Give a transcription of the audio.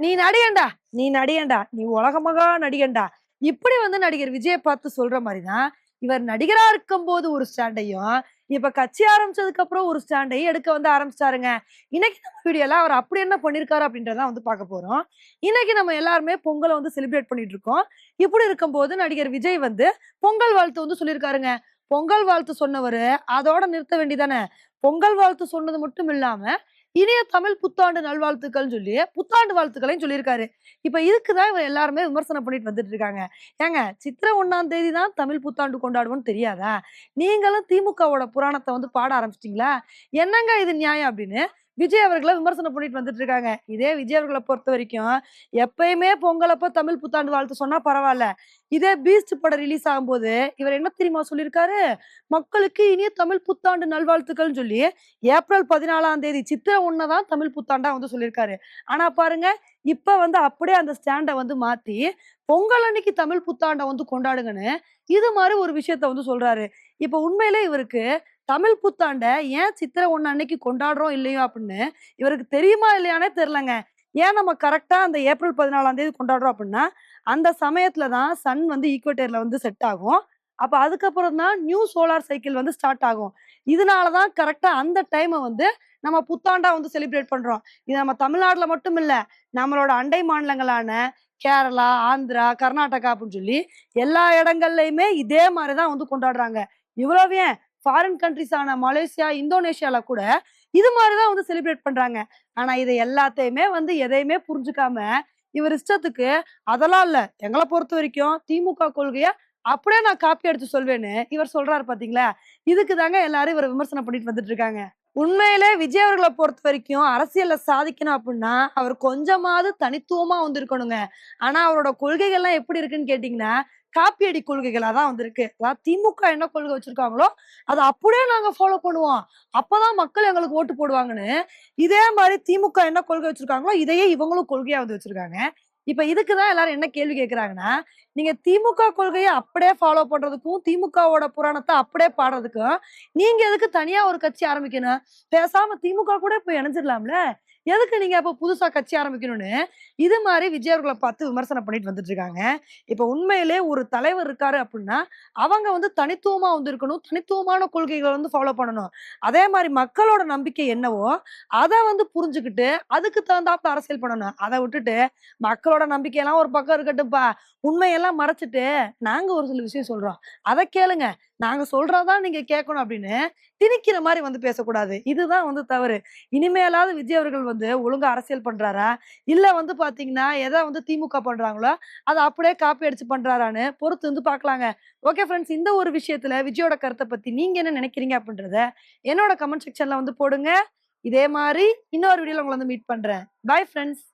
நீ நடிகண்டா நீ நடிகண்டா நீ உலகமகா நடிகண்டா இப்படி வந்து நடிகர் விஜயை பார்த்து சொல்ற மாதிரிதான் இவர் நடிகரா இருக்கும் போது ஒரு ஸ்டாண்டையும் இப்ப கட்சி ஆரம்பிச்சதுக்கு அப்புறம் ஒரு ஸ்டாண்டையும் எடுக்க வந்து ஆரம்பிச்சிட்டாருங்க இன்னைக்கு நம்ம வீடியோல அவர் அப்படி என்ன பண்ணிருக்காரு அப்படின்றத வந்து பார்க்க போறோம். இன்னைக்கு நம்ம எல்லாருமே பொங்கலை வந்து செலிப்ரேட் பண்ணிட்டு இருக்கோம். இப்படி இருக்கும்போது நடிகர் விஜய் வந்து பொங்கல் வாழ்த்து வந்து சொல்லியிருக்காருங்க. பொங்கல் வாழ்த்து சொன்னவர் அதோட நிறுத்த வேண்டியதானே? பொங்கல் வாழ்த்து சொன்னது மட்டும் இல்லாம இனிய தமிழ் புத்தாண்டு நல்வாழ்த்துக்கள் சொல்லி புத்தாண்டு வாழ்த்துக்களையும் சொல்லியிருக்காரு. இப்ப இதுக்குதான் இவர் எல்லாருமே விமர்சனம் பண்ணிட்டு வந்துட்டு இருக்காங்க. ஏங்க சித்திரை ஒன்னாம் தேதி தான் தமிழ் புத்தாண்டு கொண்டாடுவோம்னு தெரியாதா? நீங்களும் திமுகவோட புராணத்தை வந்து பாட ஆரம்பிச்சிட்டீங்களா? என்னங்க இது நியாயம் அப்படின்னு விஜய் அவர்களை விமர்சனம் பண்ணிட்டு வந்துட்டு இருக்காங்க. இதே விஜய் அவர்களை பொறுத்த வரைக்கும் எப்பயுமே பொங்கலப்ப தமிழ் புத்தாண்டு வாழ்த்து சொன்னா பரவாயில்ல. இதே பீஸ்ட் படம் ரிலீஸ் ஆகும்போது இவர் என்ன தெரியுமா சொல்லியிருக்காரு? மக்களுக்கு இனிய தமிழ் புத்தாண்டு நல்வாழ்த்துக்கள்னு சொல்லி ஏப்ரல் பதினாலாம் தேதி சித்திரை ஒன்னதான் தமிழ் புத்தாண்டா வந்து சொல்லியிருக்காரு. ஆனா பாருங்க இப்ப வந்து அப்படியே அந்த ஸ்டாண்டை வந்து மாத்தி பொங்கல் அன்னைக்கு தமிழ் புத்தாண்டை வந்து கொண்டாடுங்கன்னு இது மாதிரி ஒரு விஷயத்த வந்து சொல்றாரு. இப்ப உண்மையிலே இவருக்கு தமிழ் புத்தாண்டை ஏன் சித்திரை ஒண்ணு அன்னைக்கு கொண்டாடுறோம் இல்லையோ அப்படின்னு இவருக்கு தெரியுமா இல்லையானே தெரிலங்க ஏன் நம்ம கரெக்டா அந்த ஏப்ரல் பதினாலாம் தேதி கொண்டாடுறோம் அப்படின்னா அந்த சமயத்துல தான் சன் வந்து ஈக்குவேட்டர்ல வந்து செட் ஆகும். அப்போ அதுக்கப்புறம் தான் நியூ சோலார் சைக்கிள் வந்து ஸ்டார்ட் ஆகும். இதனால தான் கரெக்டாக அந்த டைமை வந்து நம்ம புத்தாண்டா வந்து செலிப்ரேட் பண்ணுறோம் இது நம்ம தமிழ்நாட்டில் மட்டும் இல்லை நம்மளோட அண்டை மாநிலங்களான கேரளா ஆந்திரா கர்நாடகா அப்படின்னு சொல்லி எல்லா இடங்கள்லையுமே இதே மாதிரி தான் வந்து கொண்டாடுறாங்க. இவ்வளவு ஏன்? ஃபாரின் கண்ட்ரிஸான மலேசியா இந்தோனேஷியாவில் கூட இது மாதிரி தான் வந்து செலிப்ரேட் பண்ணுறாங்க ஆனால் இதை எல்லாத்தையுமே வந்து எதையுமே புரிஞ்சுக்காம இவர் இஷ்டத்துக்கு அதெல்லாம் இல்லை. எங்களை பொறுத்த வரைக்கும் திமுக கொள்கையை அப்படியே நான் காப்பி அடிச்சு சொல்வேன்னு இவர் சொல்றாரு பாத்தீங்களா? இதுக்கு தாங்க எல்லாரும் இவர் விமர்சனம் பண்ணிட்டு வந்துட்டு இருக்காங்க உண்மையிலே விஜய் அவர்களை பொறுத்த வரைக்கும் அரசியல்ல சாதிக்கணும் அப்படின்னா அவர் கொஞ்சமாவது தனித்துவமா வந்திருக்கணுங்க. ஆனா அவரோட கொள்கைகள்லாம் எப்படி இருக்குன்னு கேட்டீங்கன்னா காப்பியடி கொள்கைகளா தான் வந்திருக்கு. அதாவது திமுக என்ன கொள்கை வச்சிருக்காங்களோ அதை அப்படியே நாங்க ஃபாலோ பண்ணுவோம். அப்பதான் மக்கள் எங்களுக்கு ஓட்டு போடுவாங்கன்னு. இதே மாதிரி திமுக என்ன கொள்கை வச்சிருக்காங்களோ இதையே இவங்களும் கொள்கையா வந்து வச்சிருக்காங்க. இப்ப இதுக்குதான் எல்லாரும் என்ன கேள்வி கேட்கறாங்கன்னா நீங்க திமுக கொள்கையை அப்படியே ஃபாலோ பண்றதுக்கும் திமுகவோட புராணத்தை அப்படியே பாடுறதுக்கும் நீங்க எதுக்கு தனியா ஒரு கட்சி ஆரம்பிக்கணும்? பேசாம திமுக கூட இப்ப இணைஞ்சிடலாம்ல? எதுக்கு நீங்க அப்போ புதுசா கட்சி ஆரம்பிக்கணும்னு? இது மாதிரி விஜய் அவர்களை பார்த்து விமர்சனம் பண்ணிட்டு வந்துட்டு இருக்காங்க. இப்ப உண்மையிலே ஒரு தலைவர் இருக்காரு அப்படின்னா அவங்க வந்து தனித்துவமா வந்து இருக்கணும் தனித்துவமான கொள்கைகளை வந்து ஃபாலோ பண்ணணும். அதே மாதிரி மக்களோட நம்பிக்கை என்னவோ அதை வந்து புரிஞ்சுக்கிட்டு அதுக்கு தகுந்தாப்புல அரசியல் பண்ணணும். அதை விட்டுட்டு மக்களோட நம்பிக்கையெல்லாம் ஒரு பக்கம் இருக்கட்டும்ப்பா. உண்மையெல்லாம் மறைச்சிட்டு நாங்க ஒரு சில விஷயம் சொல்றோம். அதை கேளுங்க. நாங்க சொல்றதான் நீங்க கேட்கணும் அப்படின்னு திணிக்கிற மாதிரி வந்து பேசக்கூடாது. இதுதான் வந்து தவறு. இனிமேலாவது விஜய் அவர்கள் வந்து ஒழுங்கா அரசியல் பண்றாரா? இல்ல வந்து பாத்தீங்கன்னா எதை வந்து திமுக பண்றாங்களோ அதை அப்படியே காப்பி அடிச்சு பண்றாரான்னு பொறுத்து வந்து பாக்கலாங்க. ஓகே ஃப்ரெண்ட்ஸ் இந்த ஒரு விஷயத்துல விஜயோட கருத்தை பத்தி நீங்க என்ன நினைக்கிறீங்க அப்படின்றத என்னோட கமெண்ட் செக்ஷன்ல வந்து போடுங்க. இதே மாதிரி இன்னொரு வீடியோல உங்களை வந்து மீட் பண்றேன். Bye friends